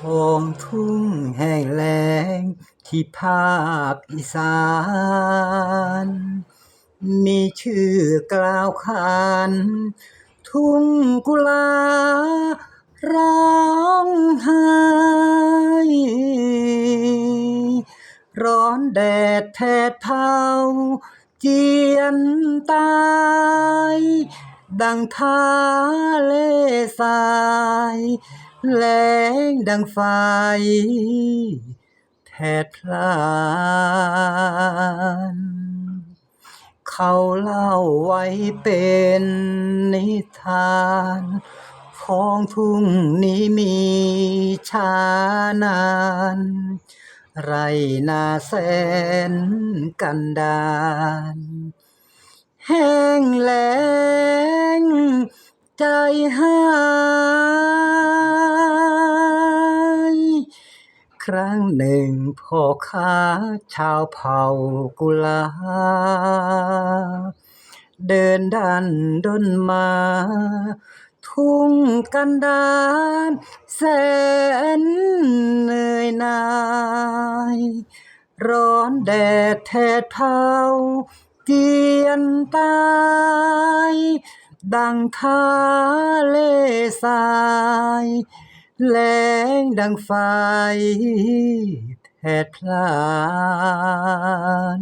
ท้องทุ่งแห้งแล้งที่ภาคอีสาน มีชื่อกล่าวขานทุ่งกุลาร้องไห้ร้อนแดดแผดเผาเจียนตาย ดังทะเลทราย แล้งดังไฟแผดพลาน เขาเล่าไว้เป็นนิทานท้องทุ่งนี้มีช้านาน ไรนาแสนกันดารแห้งแล้งใจหาย รั้งหนึ่งพ่อค้าชาวเผ่ากุลา เดินดันด้นมา ทุ่งกันดารแสนเหนื่อยนาย ร้อนแดดแผดเผาเจียนตายดังทะเลทราย แลงดังไฟแผดพลาน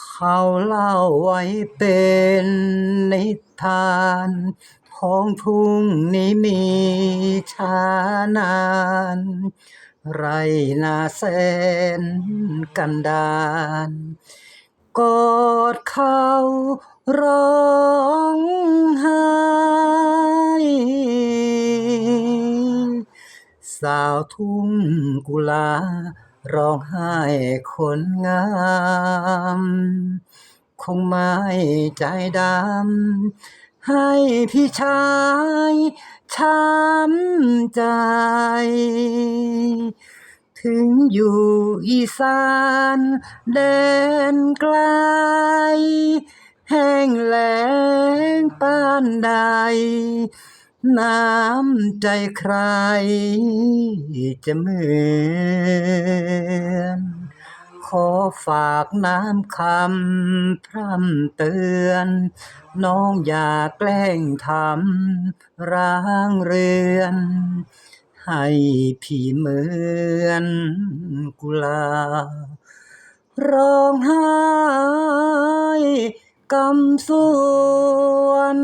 เขาเล่าไว้เป็นนิทานท้องทุ่งนี้มีช้านาน ไรนาแสนกันดารกอดเขาร้องไห้ สาวทุ่งกุลา ร้องไห้คนงาม คงไม่ใจดำ ให้พี่ชายช้ำใจ ถึงอยู่อีสานแดนไกล แห้งแล้งปานใด น้ำใจใครจะเหมือนขอฝากน้ำคำพร่ำเตือน น้องอย่าแกล้งทำร้างเรือน ให้พี่เหมือนกุลา ร้องไห้กำสวน